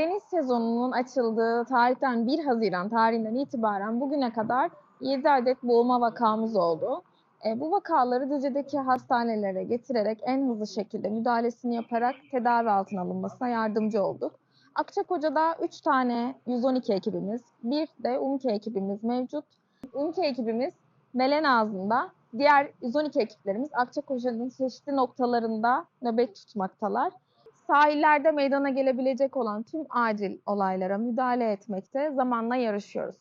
Deniz sezonunun açıldığı tarihten 1 Haziran tarihinden itibaren bugüne kadar 7 adet boğulma vakamız oldu. E, bu vakaları Düzce'deki hastanelere getirerek en hızlı şekilde müdahalesini yaparak tedavi altına alınmasına yardımcı olduk. Akçakoca'da 3 tane 112 ekibimiz, bir de UMKE ekibimiz mevcut. UMKE ekibimiz Melen Ağzı'nda, diğer 112 ekiplerimiz Akçakoca'nın çeşitli noktalarında nöbet tutmaktalar. Sahillerde meydana gelebilecek olan tüm acil olaylara müdahale etmekte zamanla yarışıyoruz.